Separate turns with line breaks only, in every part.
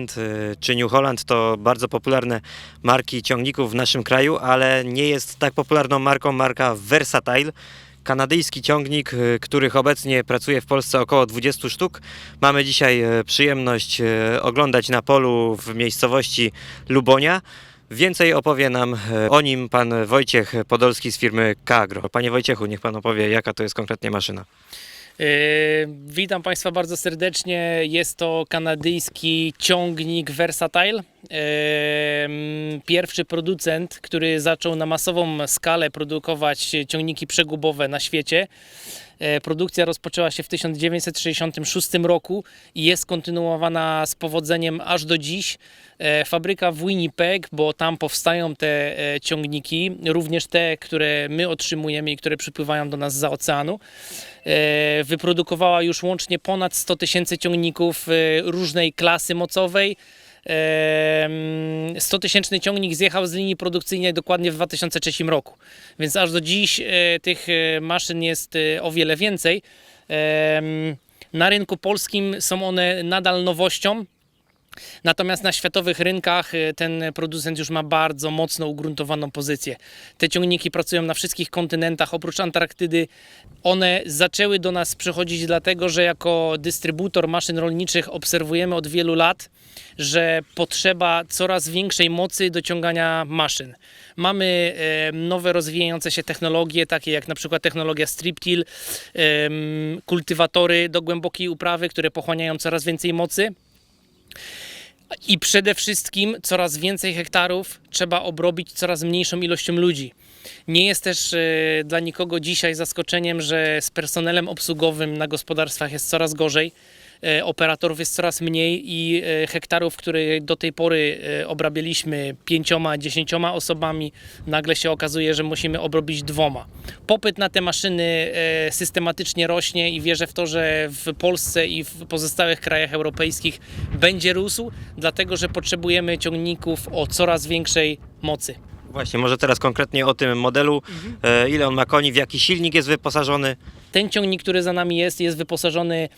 Fendt y, czy New Holland to bardzo popularne marki ciągników w naszym kraju, ale nie jest tak popularną marką marka Versatile. Kanadyjski ciągnik, y, których obecnie pracuje w Polsce około 20 sztuk. Mamy dzisiaj y, przyjemność oglądać na polu w miejscowości Lubonia. Więcej opowie nam o nim pan Wojciech Podolski z firmy Kagro. Panie Wojciechu, niech pan opowie, jaka to jest konkretnie maszyna.
Yy, Witam Państwa bardzo serdecznie. Jest to kanadyjski ciągnik Versatile. Yy, Pierwszy producent, który zaczął na masową skalę produkować ciągniki przegubowe na świecie. Yy, Produkcja rozpoczęła się w 1966 roku i jest kontynuowana z powodzeniem aż do dziś. Yy, Fabryka w Winnipeg, bo tam powstają te e, ciągniki, również te, które my otrzymujemy i które przypływają do nas za oceanu e, wyprodukowała już łącznie ponad 100 tysięcy ciągników e, różnej klasy mocowej. 100 tysięczny ciągnik zjechał z linii produkcyjnej dokładnie w 2003 roku, więc aż do dziś e, tych e, maszyn jest e, o wiele więcej. Na rynku polskim są one nadal nowością, Natomiast na światowych rynkach y, ten producent już ma bardzo mocno ugruntowaną pozycję. Te ciągniki pracują na wszystkich kontynentach, oprócz Antarktydy. One zaczęły do nas przychodzić dlatego, że jako dystrybutor maszyn rolniczych obserwujemy od wielu lat, że potrzeba coraz większej mocy do ciągania maszyn. Mamy nowe rozwijające się technologie, takie jak na przykład technologia strip-till, em, kultywatory do głębokiej uprawy, które pochłaniają coraz więcej mocy. I przede wszystkim coraz więcej hektarów trzeba obrobić coraz mniejszą ilością ludzi. Nie jest też e, dla nikogo dzisiaj zaskoczeniem, że z personelem obsługowym na gospodarstwach jest coraz gorzej. E, Operatorów jest coraz mniej i e, hektarów, które do tej pory e, obrabialiśmy pięcioma, dziesięcioma osobami, nagle się okazuje, że musimy obrobić dwoma. Popyt na te maszyny systematycznie rośnie i wierzę w to, że w Polsce i w pozostałych krajach europejskich będzie rósł, dlatego że potrzebujemy ciągników o coraz większej mocy.
Właśnie, może teraz konkretnie o tym modelu, ile on ma koni, w jaki silnik jest wyposażony.
Ten ciągnik, który za nami jest, jest wyposażony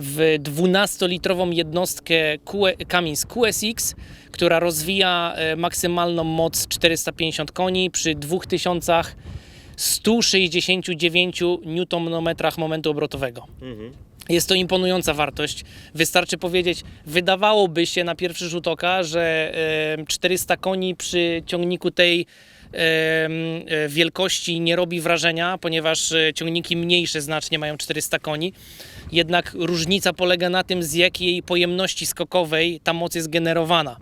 w 12-litrową jednostkę QE, Cummins QSX, która rozwija e, maksymalną moc 450 koni przy 2169 Nm momentu obrotowego. Jest to imponująca wartość. Wystarczy powiedzieć, wydawałoby się na pierwszy rzut oka, że e, 400 koni przy ciągniku tej e, wielkości nie robi wrażenia, ponieważ e, ciągniki mniejsze znacznie mają 400 koni. Jednak różnica polega na tym, z jakiej pojemności skokowej ta moc jest generowana.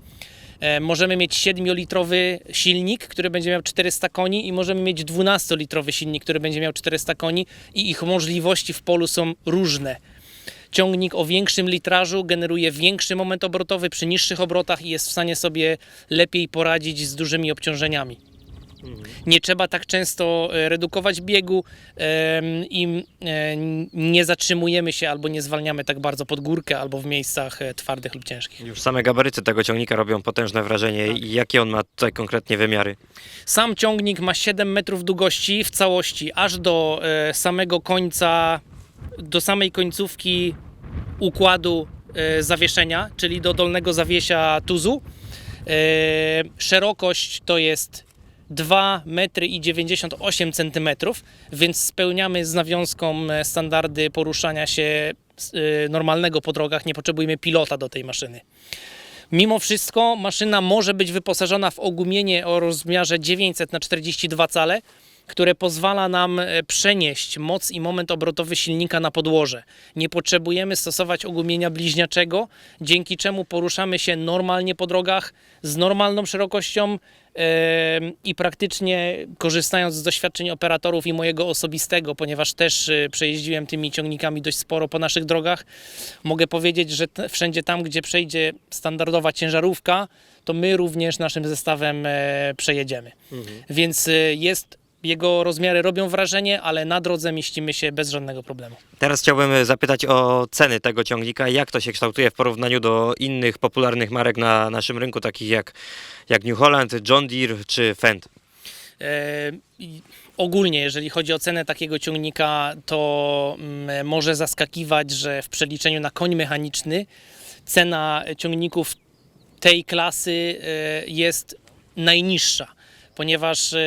E, Możemy mieć 7-litrowy silnik, który będzie miał 400 koni i możemy mieć 12-litrowy silnik, który będzie miał 400 koni i ich możliwości w polu są różne. Ciągnik o większym litrażu generuje większy moment obrotowy przy niższych obrotach i jest w stanie sobie lepiej poradzić z dużymi obciążeniami. Nie trzeba tak często e, redukować biegu i nie zatrzymujemy się albo nie zwalniamy tak bardzo pod górkę albo w miejscach e, twardych lub ciężkich.
Już same gabaryty tego ciągnika robią potężne wrażenie. I jakie on ma tutaj konkretnie wymiary?
Sam ciągnik ma 7 metrów długości w całości, aż do e, samego końca, do samej końcówki układu zawieszenia, czyli do dolnego zawiesia tuzu. Szerokość to jest 2 metry i 98 centymetrów, więc spełniamy z nawiązką e, standardy poruszania się e, normalnego po drogach, nie potrzebujemy pilota do tej maszyny. Mimo wszystko maszyna może być wyposażona w ogumienie o rozmiarze 900 na 42 cale, które pozwala nam e, przenieść moc i moment obrotowy silnika na podłoże. Nie potrzebujemy stosować ogumienia bliźniaczego, dzięki czemu poruszamy się normalnie po drogach z normalną szerokością e, i praktycznie korzystając z doświadczeń operatorów i mojego osobistego, ponieważ też e, przejeździłem tymi ciągnikami dość sporo po naszych drogach, mogę powiedzieć, że wszędzie tam, gdzie przejdzie standardowa ciężarówka, to my również naszym zestawem przejedziemy. Więc e, jest, jego rozmiary robią wrażenie, ale na drodze mieścimy się bez żadnego problemu.
Teraz chciałbym zapytać o ceny tego ciągnika. Jak to się kształtuje w porównaniu do innych popularnych marek na naszym rynku, takich jak, jak New Holland, John Deere czy Fendt?
E, Ogólnie, jeżeli chodzi o cenę takiego ciągnika, to mm, może zaskakiwać, że w przeliczeniu na koń mechaniczny cena ciągników tej klasy e, jest najniższa, ponieważ e,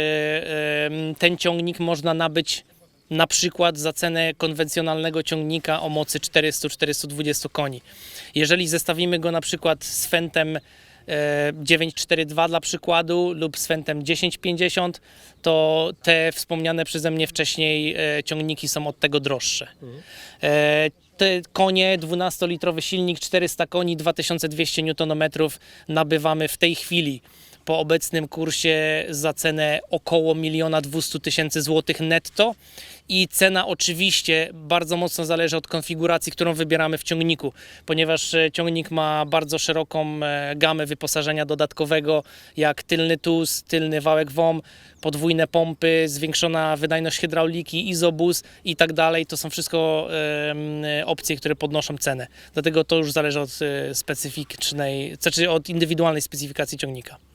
ten ciągnik można nabyć na przykład za cenę konwencjonalnego ciągnika o mocy 400-420 koni. Jeżeli zestawimy go na przykład z Fentem e, 942 dla przykładu lub z Fentem 1050, to te wspomniane przeze mnie wcześniej e, ciągniki są od tego droższe. E, te konie, 12-litrowy silnik, 400 koni, 2200 Nm nabywamy w tej chwili po obecnym kursie za cenę około 1 200 tysięcy złotych netto i cena oczywiście bardzo mocno zależy od konfiguracji, którą wybieramy w ciągniku, ponieważ e, ciągnik ma bardzo szeroką e, gamę wyposażenia dodatkowego, jak tylny tuz, tylny wałek WOM, podwójne pompy, zwiększona wydajność hydrauliki, izobus i tak dalej. To są wszystko opcje, które podnoszą cenę. Dlatego to już zależy od e, specyficznej, znaczy od indywidualnej specyfikacji ciągnika.